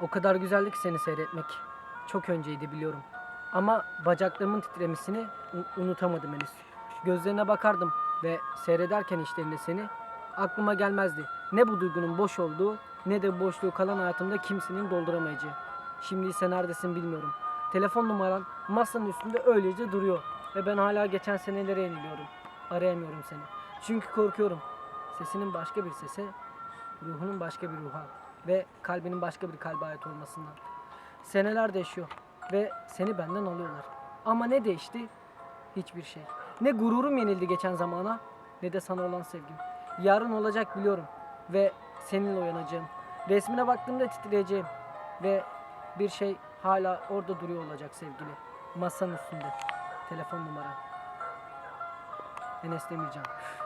O kadar güzeldi ki seni seyretmek. Çok önceydi biliyorum. Ama bacaklarımın titremesini unutamadım henüz. Gözlerine bakardım ve seyrederken işlerinde seni aklıma gelmezdi. Ne bu duygunun boş olduğu ne de boşluğu kalan hayatımda kimsenin dolduramayacağı. Şimdi ise neredesin bilmiyorum. Telefon numaran masanın üstünde öylece duruyor ve ben hala geçen senelere yeniliyorum. Arayamıyorum seni. Çünkü korkuyorum. Sesinin başka bir sese, ruhunun başka bir ruha ve kalbinin başka bir kalbe ait olmasından. Seneler değişiyor ve seni benden alıyorlar. Ama ne değişti? Hiçbir şey. Ne gururum yenildi geçen zamana ne de sana olan sevgim. Yarın olacak biliyorum ve seninle uyanacağım. Resmine baktığımda titreyeceğim ve bir şey hala orada duruyor olacak sevgili. Masanın üstünde. Telefon numaran. Enes Demircan.